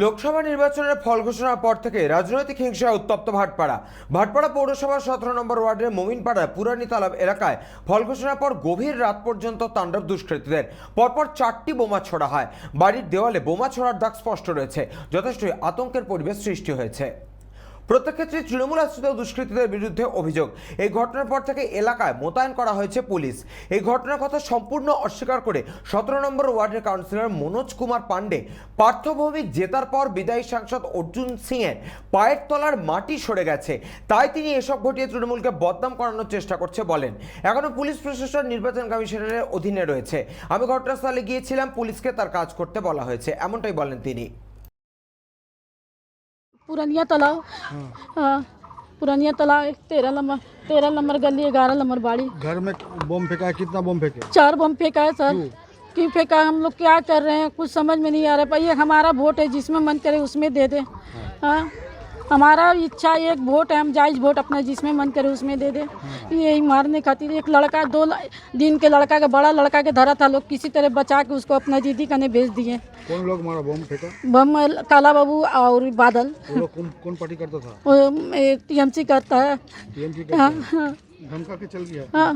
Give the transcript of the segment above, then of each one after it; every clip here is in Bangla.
লোকসভা নির্বাচনের ফল ঘোষণার পর থেকে রাজনৈতিক হিংসায় উত্তপ্ত ভাটপাড়া। ভাটপাড়া পৌরসভার সতেরো নম্বর ওয়ার্ডের মোমিনপাড়ার পুরানি তালাব এলাকায় ফল ঘোষণার পর গভীর রাত পর্যন্ত তাণ্ডব দুষ্কৃতীদের। পরপর চারটি বোমা ছোড়া হয়। বাড়ির দেওয়ালে বোমা ছোড়ার দাগ স্পষ্ট রয়েছে। যথেষ্টই আতঙ্কের পরিবেশ সৃষ্টি হয়েছে। প্রত্যেক ক্ষেত্রে তৃণমূল আশ্রিত দুষ্কৃতীদের বিরুদ্ধে অভিযোগ। এই ঘটনার পর থেকে এলাকায় মোতায়েন করা হয়েছে পুলিশ। এই ঘটনার কথা সম্পূর্ণ অস্বীকার করে সতেরো নম্বর ওয়ার্ডের কাউন্সিলর মনোজ কুমার পাণ্ডে পার্থভৌমিক জেতার পর বিদায়ী সাংসদ অর্জুন সিংয়ের পায়ের তলার মাটি সরে গেছে। তাই তিনি এসব ঘটিয়ে তৃণমূলকে বদনাম করানোর চেষ্টা করছে বলেন। এখনও পুলিশ প্রশাসন নির্বাচন কমিশনের অধীনে রয়েছে। আমি ঘটনাস্থলে গিয়েছিলাম, পুলিশকে তার কাজ করতে বলা হয়েছে। এমনটাই বলেন তিনি। पुरानिया तालाब हाँ। पुरानिया तालाब तेरह नंबर तेरह नंबर गली ग्यारह नंबर बाड़ी। घर में बम फेंका है? कितना बम फेंके? चार बम फेंका है सर। क्यों? फेंका? हम लोग क्या कर रहे हैं? कुछ समझ में नहीं आ रहा है। भाई ये हमारा वोट है जिसमें मन करे उसमें दे दे। हाँ। हमारा इच्छा एक वोट है हम जायज़ वोट अपना जिसमें मन करे उसमें दे दे। यही मारने खातिर एक लड़का दो दिन के लड़का के बड़ा लड़का के धरा था लोग किसी तरह बचा के उसको अपना दीदी कने भेज दिए। कौन लोग मारा बम फेंका? बम काला बाबू और बादल। वो कौन कौन पार्टी करता था? टीएमसी करता है। हाँ हाँ। धमका के चल गया? हाँ,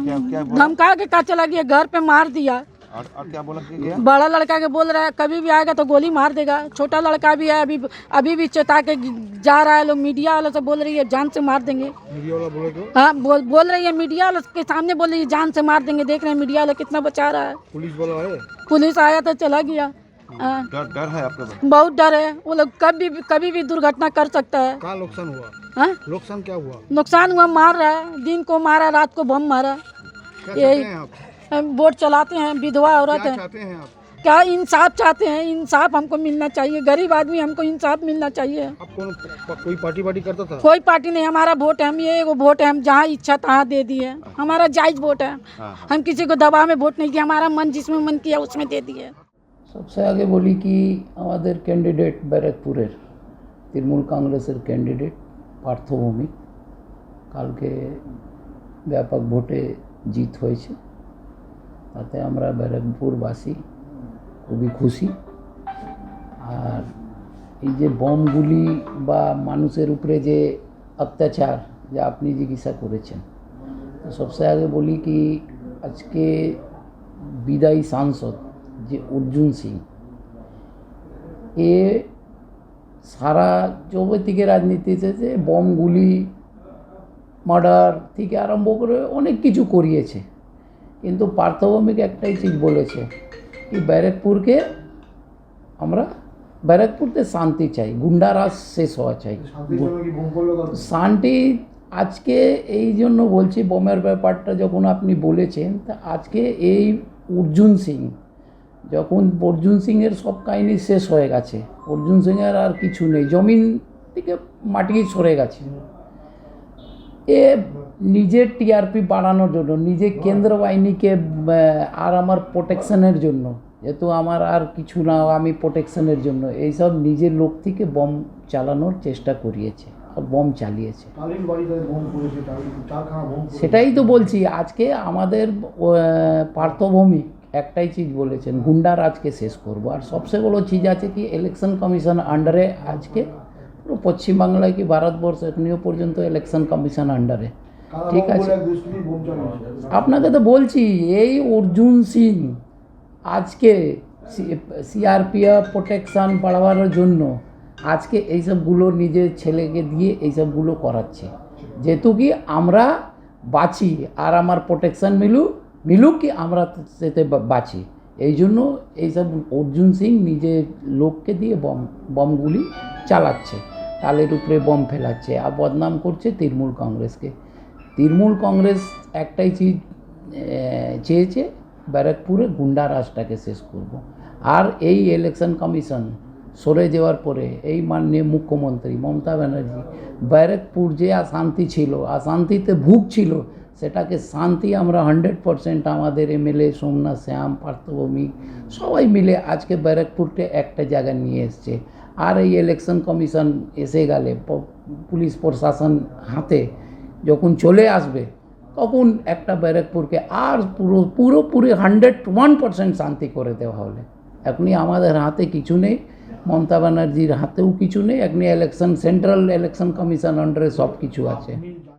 धमका के का चला गया? घर पे मार दिया। और और क्या बोला गया? बड़ा लड़का के बोल रहा है कभी भी आएगा तो गोली मार देगा। छोटा लड़का भी है अभी अभी भी चेता के जा रहा है लोग मीडिया वालों से बोल रही है जान से मार देंगे। मीडिया वाला बोले तो हाँ बोल बोल रही है मीडिया वालों के सामने बोल रही है जान से मार देंगे। देख रहे हैं मीडिया वाला कितना बचा रहा है। पुलिस वाला पुलिस आया तो चला गया। हाँ, डर डर है आपके बहुत डर है। वो लोग कभी कभी भी दुर्घटना कर सकता है। नुकसान हुआ? हाँ? नुकसान क्या हुआ? नुकसान हुआ मार रहा है दिन को मारा रात को बम मारा। यही- वोट चलाते हैं विधवा औरत क्या है चाहते हैं आप क्या इंसाफ चाहते हैं इंसाफ हमको मिलना चाहिए गरीब आदमी हमको इंसाफ मिलना चाहिए आप कौन प- कोई पार्टी वार्टी करता था कोई पार्टी नहीं हमारा वोट है हम ये एगो वोट है हम जहाँ इच्छा तहाँ दे दिए हमारा जायज वोट है हम किसी को दबाव में वोट नहीं किया हमारा मन जिसमें मन किया उसमें दे दिए সবচেয়ে আগে বলি কি আমাদের ক্যান্ডিডেট ব্যারাকপুরের তৃণমূল কংগ্রেসের ক্যান্ডিডেট পার্থভৌমিক কালকে ব্যাপক ভোটে জিত হয়েছে তাতে আমরা ব্যারাকপুরবাসী খুবই খুশি। আর এই যে বমগুলি বা মানুষের উপরে যে অত্যাচার যা আপনি জিজ্ঞাসা করেছেন, তো সবচেয়ে আগে বলি কি, আজকে বিদায়ী সাংসদ যে অর্জুন সিং, এ সারা চৌবতিকে রাজনীতিতে যে বমগুলি মার্ডার থেকে আরম্ভ করে অনেক কিছু করিয়েছে। কিন্তু পার্থভৌমিক একটাই চিজ বলেছে কি ব্যারাকপুরকে আমরা ব্যারাকপুরতে শান্তি চাই গুন্ডারাজ শেষ হওয়া চাই। শান্তি আজকে এই জন্য বলছি বোমের ব্যাপারটা যখন আপনি বলেছেন তা আজকে এই অর্জুন সিং যখন অর্জুন সিংয়ের সব কাহিনী শেষ হয়ে গেছে অর্জুন সিংয়ের আর কিছু নেই জমিন থেকে মাটি সরে গেছে। এ নিজের টিআরপি বাড়ানোর জন্য নিজে কেন্দ্র বাহিনীকে আর আমার প্রোটেকশনের জন্য যেহেতু আমার আর কিছু না আমি প্রোটেকশনের জন্য এইসব নিজের লোক থেকে বম চালানোর চেষ্টা করিয়েছে আর বম চালিয়েছে। সেটাই তো বলছি আজকে আমাদের আহ, পার্থভৌমিক একটাই চিজ বলেছেন গুন্ডার আজকে শেষ করব আর সবচেয়ে বড় চিজ আছে কি ইলেকশন কমিশন আন্ডারে আজকে পুরো পশ্চিমবাংলায় কি ভারতবর্ষ এখনও পর্যন্ত ইলেকশন কমিশন আন্ডারে ঠিক আছে। আপনাকে তো বলছি এই অর্জুন সিং আজকে সিআরপিএফ প্রোটেকশন বাড়াবার জন্য আজকে এইসবগুলো নিজের ছেলেকে দিয়ে এইসবগুলো করাচ্ছে। যেহেতু কি আমরা বাঁচি আর আমার প্রোটেকশন মিলুক মিলুক কি আমরা সেতে বাঁচি। এই জন্য এইসব অর্জুন সিং নিজের লোককে দিয়ে বম বমগুলি চালাচ্ছে। তালের উপরে বম ফেলাচ্ছে আর বদনাম করছে তৃণমূল কংগ্রেসকে। তৃণমূল কংগ্রেস একটাই চিজ চেয়েছে ব্যারাকপুরে গুন্ডা রাজটাকে শেষ করব। আর এই ইলেকশন কমিশন সরে যাওয়ার পরে এই মাননীয় মুখ্যমন্ত্রী মমতা ব্যানার্জি ব্যারাকপুর যে অশান্তি ছিল, অশান্তিতে ভুগছিল, সেটাকে শান্তি আমরা হান্ড্রেড পারসেন্ট আমাদের এমএলএ সোমনাথ শ্যাম পার্থভৌমিক সবাই মিলে আজকে ব্যারাকপুরকে একটা জায়গায় নিয়ে এসছে আর এই ইলেকশন কমিশন এসে গেলে পুলিশ প্রশাসন হাতে যখন চলে আসবে, তখন একটা ব্যারাকপুরকে আর পুরো, পুরোপুরি হান্ড্রেড ওয়ান পার্সেন্ট শান্তি করে দেওয়া হলে। এখনই আমাদের হাতে কিছু নেই, মমতা ব্যানার্জির হাতেও কিছু নেই এখনি ইলেকশন সেন্ট্রাল ইলেকশন কমিশন আন্ডারে সব কিছু আছে।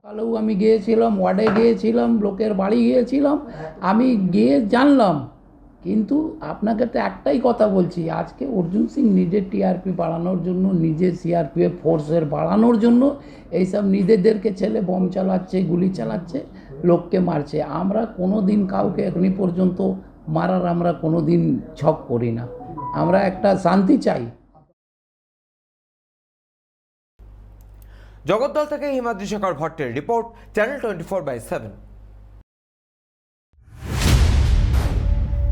কালেও আমি গিয়েছিলাম, ওয়ার্ডে গিয়েছিলাম, লোকের বাড়ি গিয়েছিলাম, আমি গিয়ে জানলাম কিন্তু আপনাকে তো একটাই কথা বলছি, আজকে অর্জুন সিং নিজের টিআরপি বাড়ানোর জন্য, নিজের সিআরপিএফ ফোর্সের বাড়ানোর জন্য এইসব নিজেদেরকে ছেলে বম চালাচ্ছে, গুলি চালাচ্ছে, লোককে মারছে। আমরা কোনো দিন কাউকে এখনই পর্যন্ত মারার আমরা কোনো দিন ছক করি না। আমরা একটা শান্তি চাই। জগদ্দল থেকে Himadri Shekhar ভট্টের report channel twenty four by seven